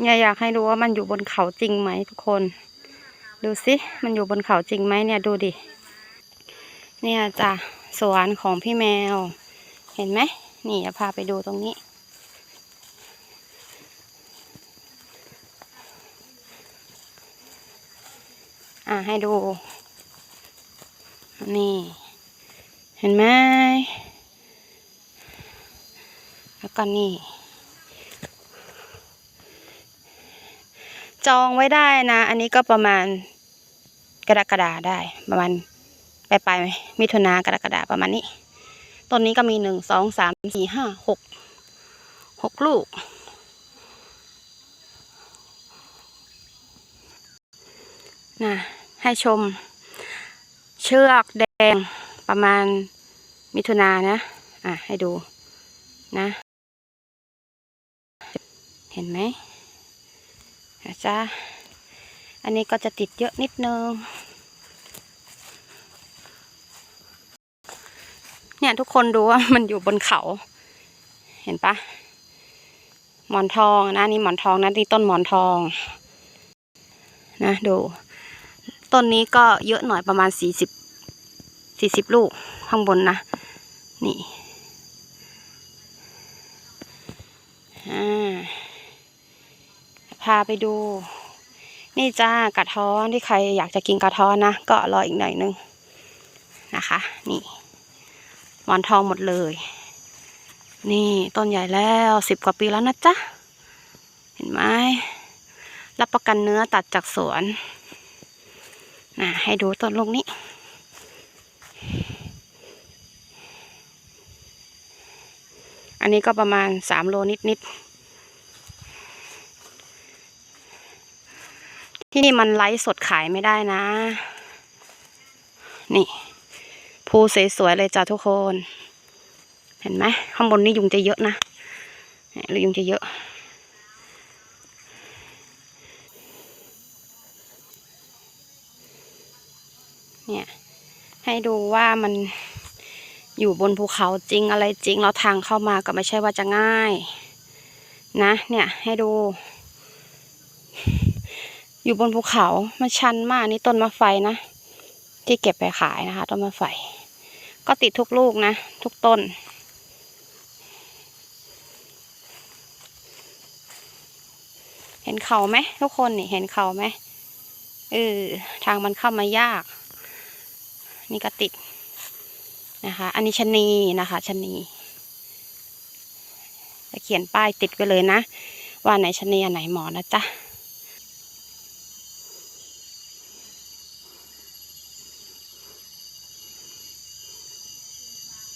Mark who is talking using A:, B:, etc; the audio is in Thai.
A: เนี่ยอยากให้ดูว่ามันอยู่บนเขาจริงไหมทุกคน ดูสิมันอยู่บนเขาจริงไหมเนี่ยดูดิ เนี่ยจ้ะสวนของพี่แมว เห็นไหมนี่จะพาไปดูตรงนี้ อะให้ดู นี่ เห็นไหมแล้วก็นี่ จองไว้ได้นะ อันนี้ก็ประมาณกรกฎาได้ประมาณปลายปลายมิถุนากรกฎาประมาณนี้ต้นนี้ก็มีหนึ่งสองสามสี่ห้าหกหกลูก นะให้ชม เชือกแดงประมาณมิถุนานะ อะ ให้ดูนะ เห็นไหม นะจ๊ะอันนี้ก็จะติดเยอะนิดนึง เนี่ยทุกคนดูว่ามันอยู่บนเขา เห็นปะหมอนทองนะนี่หมอนทองนะนี่ต้นหมอนทอง นะดู ต้นนี้ก็เยอะหน่อยประมาณสี่สิบสี่สิบลูกข้างบนนะ นี่อ่าาไปดู นี่จ้ากระท้อนที่ใครอยากจะกินกระท้อนนะ ก็รออีกหน่อยนึงนะคะ นี่หมอนทองหมดเลย นี่ต้นใหญ่แล้วสิบกว่าปีแล้วนะจ๊ะ เห็นไหมรับประกันเนื้อตัดจากสวนนะให้ดูต้นลูกนี้ อันนี้ก็ประมาณสามโลนิดๆ ที่นี่มันไลฟ์สดขายไม่ได้นะ นี่ภูสวยๆเลยจ้ะทุกคน เห็นไหมข้างบนนี่ยุงจะเยอะนะเนี่ยยุงจะเยอะ เนี่ย ให้ดูว่ามันอยู่บนภูเขาจริงอะไรจริงแล้วทางเข้ามาก็ไม่ใช่ว่าจะง่าย นะ เนี่ยให้ดู อยู่บนภูเขามันชันมากนี่ต้นมะไฟนะ ที่เก็บไปขายนะคะ ต้นมะไฟ ก็ติดทุกลูกนะ ทุกต้น เห็นเขาไหมทุกคนนี่เห็นเขาไหมเออทางมันเข้ามายาก นี่ก็ติดนะคะ อันนี้ชนีนะคะชนีจะเขียนป้ายติดไปเลยนะ ว่าไหนชนีอันไหนหมอนะจ๊ะ